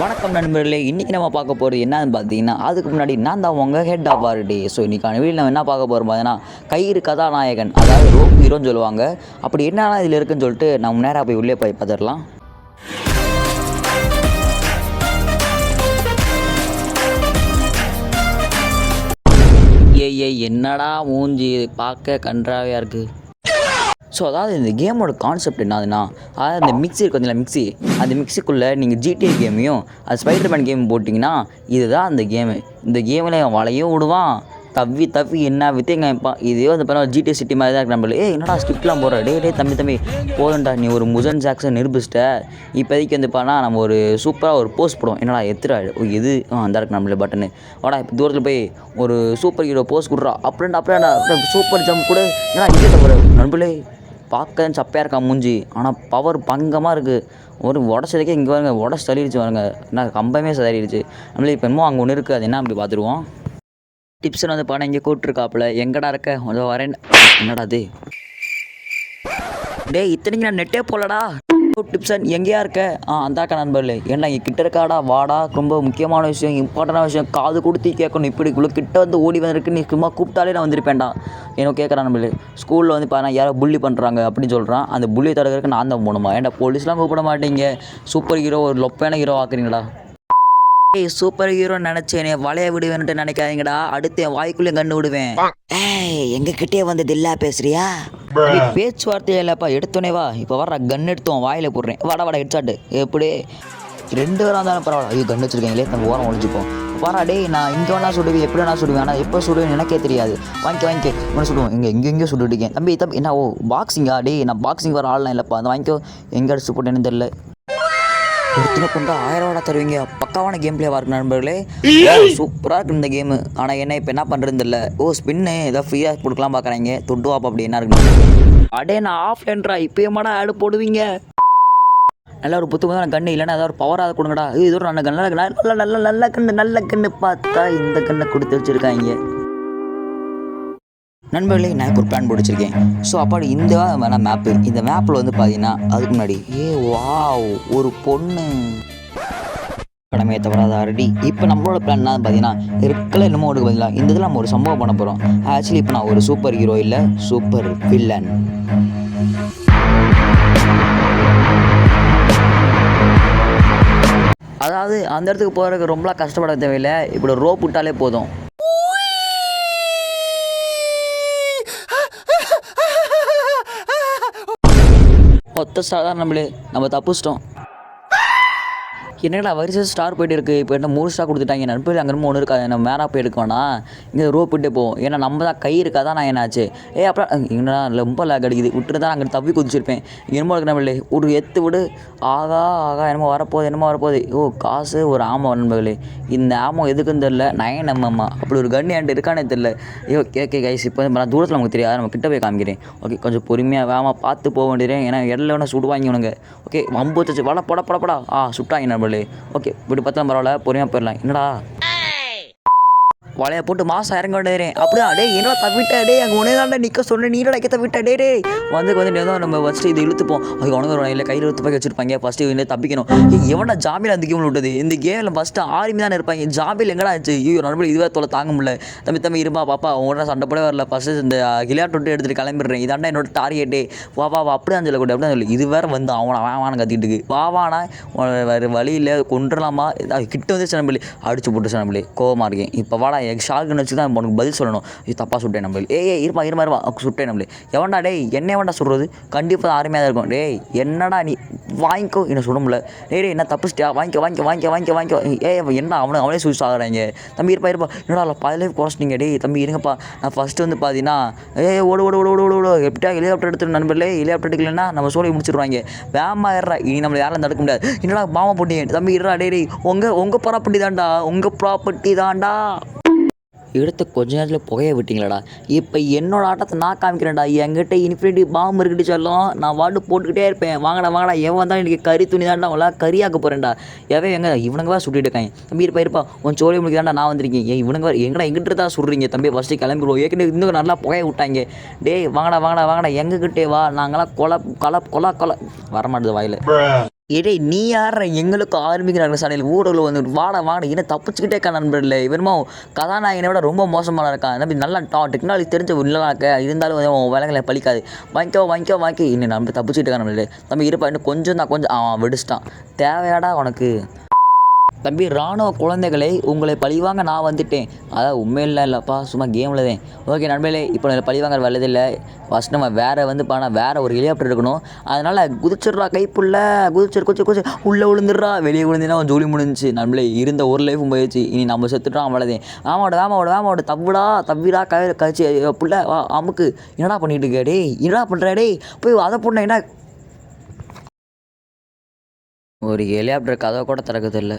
வணக்கம் நண்பர்களே இன்றைக்கி நம்ம பார்க்க போகிறது என்னன்னு பார்த்தீங்கன்னா அதுக்கு முன்னாடி நான் தான் உங்கள் head of our day so இன்றைக்கான வீடியோ நம்ம என்ன பார்க்க போகிறோம் பார்த்தீங்கன்னா கயிறு கதாநாயகன் அதாவது ரோப் ஹீரோன்னு சொல்லுவாங்க. அப்படி என்னென்ன இதில் இருக்குன்னு சொல்லிட்டு நம்ம நேராக போய் உள்ளே போய் பார்த்துடலாம். ஏய் ஏய் என்னடா மூஞ்சி பார்க்க கன்றாவையாக இருக்குது ஸோ அதாவது இந்த கேமோட கான்செப்ட் என்னதுன்னா அதாவது இந்த மிக்ஸி இருக்கு பார்த்தீங்களா மிக்ஸி அந்த மிக்ஸிக்குள்ளே நீங்கள் ஜிடிஏ கேமையும் அது ஸ்பைடர்மேன் கேம் போட்டிங்கன்னா இதுதான் அந்த கேமு இந்த கேமில் வலையும் விடுவான். தவ்வி தவ்வி என்ன வித்தேங்க வைப்பான் இதே வந்து பரவாயில்ல ஜிடிஏ சிட்டி மாதிரி தான் இருக்கு நம்மள. ஏ என்னடா ஸ்கிப்லாம் போகிற டே டே தம்பி தம்பி. போதும்டா நீ ஒரு முசன் ஜாக்சன் நிரூபிச்சிட்ட. இப்போதைக்கு வந்து பானா நம்ம ஒரு சூப்பராக ஒரு போஸ்ட் போடுவோம். என்னடா எத்துறா? இது எது? ஆ அந்த இருக்கு நம்மள பட்டனு வாடா இப்போ தூரத்தில் போய் ஒரு சூப்பர் ஹீரோ போஸ்ட் கொடுறா அப்படின்ட்டு அப்படியே சூப்பர் ஜம்ப் கூட. ஏன்னா இங்கே தவிர நண்பர்களே. பார்க்க சப்பையாக இருக்கா மூஞ்சி. ஆனால் பவர் பங்கமாக இருக்குது ஒரு உடச்சதுக்கே இங்கே பாருங்க உடச்சி தள்ளிடுச்சு பாருங்க. என்ன கம்பமே தள்ளிடுச்சு நம்மளே இப்போ என்னமோ அங்கே ஒன்று இருக்குது அது என்ன அப்படி பார்த்துருவோம் டிப்ஸ்னு வந்து பணம் இங்கே கூப்பிட்ருக்காப்புல எங்கடா இருக்க? கொஞ்சம் வரேன். என்னடா அது டேய் இத்தனைக்கு நான் நெட்டே போலடா டிப்சன் எங்கேயா இருக்க? ஆ அந்தாக்கா நண்பர்களே ஏன்னா இங்கே கிட்ட இருக்காடா வாடா ரொம்ப முக்கியமான விஷயம் இம்பார்ட்டண்டான விஷயம். காது கொடுத்து கேட்கணும் இப்படி இவ்வளோ கிட்ட வந்து ஓடி வந்திருக்கு நீ சும்மா கூப்பிட்டாலே நான் வந்திருப்பேன்டா. என்ன கேட்குறான் நம்மளே ஸ்கூலில் வந்து பாருங்க யாரோ புள்ளி பண்ணுறாங்க அப்படின்னு சொல்கிறான் அந்த புள்ளி தடுக்கிறதுக்கு நான் தான் போகணுமா? ஏன்டா போலீஸ்லாம் கூப்பிட மாட்டீங்க? சூப்பர் ஹீரோ ஒரு லொப்பான ஹீரோ ஆக்குறீங்களா ஏய் சூப்பர் ஹீரோ நினைச்சேனே வளைய விடுவேன்ட்டு நினைக்காதீங்கடா. அடுத்து என் வாய்க்குள்ளே கண்டு விடுவேன். ஏய் எங்க கிட்டே வந்து தில்லா பேசுறியா? நீ பேச்சுவார்த்தையே இல்லப்பா எடுத்தோனே வா. இப்போ வர்ற கன் எடுத்தோம் வாயில போடுறேன். வாடா வாடா ஹெட்ஷாட்டு எப்படி ரெண்டு பேரும் இருந்தாலும் பரவாயில்ல. ஐயோ கன் வச்சிருக்கீங்களே நம்ம ஓரம் ஒழிஞ்சுப்போம் வாடா டேய் நான் இங்கே வேணா சுடுவேன் எப்படி வேணா சுடுவேன். ஆனால் எப்போ சுடுவேன் எனக்கே தெரியாது. வாங்கிக்க வாங்கிக்க. இவனை சுடுவோம். இங்கே இங்கே எங்கேயோ சுட்டுட்டு இருக்கேன். தம்பி தம்பி என்ன ஓ பாக்ஸிங்கா டேய் நான் பாக்ஸிங் வர ஆள்லாம் இல்லைப்பா. அந்த வாங்கிக்கோ. எங்கே அடிச்சு போட்டேன்னு தெரியல. ஒருத்தனை கொண்டு ஆயிரம் ரூபா தருவீங்க. பக்காவான கேம் பிளேவாக இருக்கு நண்பர்களே. சூப்பராக இருக்கு இந்த கேமு ஆனால் என்ன இப்போ என்ன பண்ணுறது இல்லை ஓ ஸ்பின்னு ஏதோ ஃப்ரீயாக கொடுக்கலாம் பார்க்குறாங்க தொட்டு வாப்பா அப்படி என்ன இருக்கு அடே நான் ஆஃப்லைன்ரா இப்போயமாடா ஆடு போடுவீங்க? நல்ல ஒரு புத்தகமான கண்ணு இல்லைன்னா ஏதாவது ஒரு பவராக கொடுங்கடா. இது ஒரு நல்ல கண்ணு? நல்ல நல்ல நல்ல கண்ணு நல்ல கண்ணு பார்த்தா இந்த கண்ணை கொடுத்து வச்சுருக்காங்க. நண்பர்களே நான் இப்போ ஒரு பிளான் பிடிச்சிருக்கேன் ஸோ அப்பாடி இந்த வேணால் மேப்பு இந்த மேப்பில் வந்து பார்த்தீங்கன்னா அதுக்கு முன்னாடி ஏ வாவ் ஒரு பொண்ணு. கடமையை தவறாத ஆரடி இப்போ நம்மளோட பிளான் என்ன பார்த்தீங்கன்னா இருக்கல என்னமோ ஒன்று பார்த்தீங்களா இந்த இதில் நம்ம ஒரு சம்பவம் பண்ண போகிறோம் ஆக்சுவலி இப்போ நான் ஒரு சூப்பர் ஹீரோ இல்லை சூப்பர் வில்லன் அதாவது அந்த இடத்துக்கு போகிறதுக்கு ரொம்பலாம் கஷ்டப்பட தேவையில்லை. இப்படி ரோப் விட்டாலே போதும். மொத்த ஸ்டார் தான் நம்மளே நம்ம தப்புச்சிட்டோம். என்னடா வரிசை ஸ்டார் போயிட்டு இருக்குது இப்போ என்ன மூணு ஸ்டார் கொடுத்துட்டாங்க. நண்பர்கள் அங்கே ஒன்று இருக்காது நம்ம மேலே போய் எடுக்க இங்கே ரோப் விட்டு போவோம் ஏன்னா நம்ம தான் கை இருக்காதான் நான் என்னாச்சு ஏ அப்புறம் என்னடா ரொம்ப லேக் அடிக்குது. விட்டுட்டு தான் அங்கே தப்பி குதிச்சிருப்பேன். என்னமோ இருக்கு நம்மளே ஒரு எத்து விடு. ஆகா ஆகா என்னமோ வரப்போகுது என்னமோ வரப்போகுது. ஓ காசு ஒரு ஆமோ நண்பர்களே. இந்த ஆமோ எதுக்குன்னு தெரில நயன் எம்எம்மா அப்படி ஒரு கன் என்கிட்ட இருக்கானே தெரில ஐயோ கேட்க கைஸ் இப்போ நான் தூரத்தில் நமக்கு தெரியாது. நம்ம கிட்ட போய் காமிக்கிறேன். ஓகே கொஞ்சம் பொறுமையாக வேகமாக பார்த்து போக வேண்டியது. ஏன்னா இடையில வேணால் சுடுவாங்க உனங்க ஓகே வம்பு வச்சு வட பட பட படா. ஆ சுட்டாங்க நண்பர்களே. ஓகே இப்படி பார்த்தா பரவாயில்ல. பொறுமையாக போயிடலாம். என்னடா? வலைய போட்டு மாசம் இறங்க வேண்டியதே அப்படியே அடே என்னடா தவிட்ட டே அங்கே உனே தான் நிற்க சொன்ன நீடா வைக்க தவிட்ட டே. டே வந்து வந்து ஏதோ நம்ம ஃபஸ்ட்டு இது இழுத்துப்போம். அது உனக்கு ஒரு இல்லை கையில் இழுத்து போய் வச்சிருப்பாங்க. ஃபஸ்ட்டு வந்து தப்பிக்கணும். ஏய், ஜாமியில் அந்த கேமில் விட்டது? இந்த கேமில் ஃபஸ்ட்டு ஆர்மி தானே இருப்பாங்க. ஜாமியில் எங்கடா ஆச்சு ஐயோ நண்பர்கள் இதுவே தொலை தாங்க முடியல. தம்பி தம்பி இருப்பா பாப்பா உங்களோட சண்டை போட வரல. ஃபஸ்ட்டு இந்த விளையாட்டு விட்டு எடுத்துகிட்டு கிளம்பிடுறேன். இதாண்டா என்னோட டார்கெட்டே வா வா வா அப்படியே அஞ்சல அப்படியே சொல்லி. இது வேற வந்து அவனை வாவான கத்திட்டு வாவானா வா வேறு வழியில் கொண்டுலாமா கிட்ட வந்து சனம்பலி அடிச்சு போட்டு சனம்பலி கோவமாக இருக்கேன். இப்போ வாடா எக் ஷார்க்குன்னு வச்சு தான் உனக்கு பதில் சொல்லணும். இது தப்பாக சுட்டேன் நம்மளே ஏய் இருப்பா இருமா இருமா. சுட்டேன் நம்மளே. எவன்டா டேய் என்ன வேண்டா சொல்கிறது கண்டிப்பாக அருமையாக தான் இருக்கும். டேய் என்னடா நீ? வாங்கிக்கோ. என்ன சொல்ல முடியல. டேய் என்ன தப்பிச்சிட்டியா? வாங்கிக்கோ வாங்கிக்கோ வாங்கிக்க வாங்கிக்க வாங்கிக்கோ. ஏ என்ன அவனை அவனே சூஸ் ஆகுறாங்க. தம்பி இருப்பா இருப்பா. என்னடா பாதிலே குறைச்சிட்டீங்க டேய் தம்பி இருங்கப்பா. நான் ஃபஸ்ட்டு வந்து பார்த்தீங்கன்னா ஏய் ஓடு ஓடு ஓடு ஓடு ஓடு ஓடு. எப்படியா ஹெலிகாப்டர் எடுத்து நண்பர்களே? ஹெலிகாப்டர் எடுக்கலன்னா நம்ம சோழி முடிச்சிருவாங்க. வேமா ஏறா இனி நம்மளை யாரும் தடுக்க முடியாது. என்னடா மாமா பொண்ணு? தம்பி இருடா டேய் உங்கள் உங்கள் ப்ராப்பர்ட்டி தான்டா. உங்கள் ப்ராப்பர்ட்டி தான்டா. எடுத்த கொஞ்ச நேரத்தில் புகைய விட்டீங்களாடா. இப்போ என்னோட ஆட்டத்தை நான் காமிக்கிறேன்டா. என்கிட்ட இன்ஃபினிட்டி பாம்பு இருக்குட்டு சொல்லும். நான் வாட்டு போட்டுக்கிட்டே இருப்பேன். வாங்கடா வாங்கடா. எவன் தான் எனக்கு கறி துணி தான்டா உங்களா கறியாக்க போகிறேன்டா எவன் எங்க இவனுங்க வா சுட்டிட்டு இருக்காங்க. தம்பி இருப்பா இருப்பா. உன் சோழி முடிக்கு நான் வந்திருக்கேன். ஏன் இவனுங்க வேறு எங்கடா எங்கிட்ட தான் சுடுறீங்க? தம்பி ஃபஸ்ட்டு கிளம்பிடுவோம். ஏற்கனவே இன்னும் நல்லா புகைய விட்டாங்க. டேய் வாங்கடா வாங்கடா வாங்கடா. எங்ககிட்டே வா. நாங்களாம் கொலை கொலை கொலை கொலை. வரமாட்டேது வாயில். எடே நீ யார எங்களுக்கு ஆரம்பிக்கிறாங்க சாலையில். ஊரில் வந்து வாட வாட. என்ன தப்பிச்சுக்கிட்டே இருக்கா நண்பர்களே. இவருமா கதாநாயகனை விட ரொம்ப மோசமாக இருக்கான். நம்பி நல்லா டா டெக்னாலஜி தெரிஞ்ச உள்ளலாம் இருந்தாலும் வந்து அவன் விலங்களை பழிக்காது. வாங்கிக்கோ வாங்கிக்கோ வாங்கி இன்னும் நம்ம தப்பிச்சுக்கிட்டு இருக்கான் நண்பர்களே? நம்ம இருப்பா. இன்னும் கொஞ்சம் தான் கொஞ்சம் அவன் வெடிச்சிட்டான். தேவையாடா உனக்கு? தம்பி ராணுவ குழந்தைகளை உங்களை பழிவாங்க நான் வந்துட்டேன். அதான் உண்மையில இல்லைப்பா சும்மா கேமில் தான். ஓகே நண்பர்களே இப்போ நான் பழிவாங்க வரதில்லை ஃபஸ்ட் நம்ம வேறு வந்து பானா வேறு ஒரு ஹெலிகாப்டர் இருக்கணும் அதனால் குதிச்சிடுறா கைப்புள்ள குதிச்சிரு குச்சி குச்சி உள்ளே விழுந்துடுறா வெளியே விழுந்தினா அவன் ஜோலி முடிஞ்சுச்சு. நம்மளே இருந்த ஒரு லைஃபும் போயிடுச்சு. இனி நம்ம செத்துட்டோம் அவ்வளோதே ஆமாவோட வேமாவோட வேமாவோட தப்புடா தவிடா க கழிச்சு புள்ள வா அமுக்கு. என்னடா பண்ணிட்டு இருக்க டேய்? என்னடா பண்ணுற டேய்? போய் அதை பொண்ணு என்ன? ஒரு ஹெலிகாப்டர் கதை கூட திறக்கதில்லை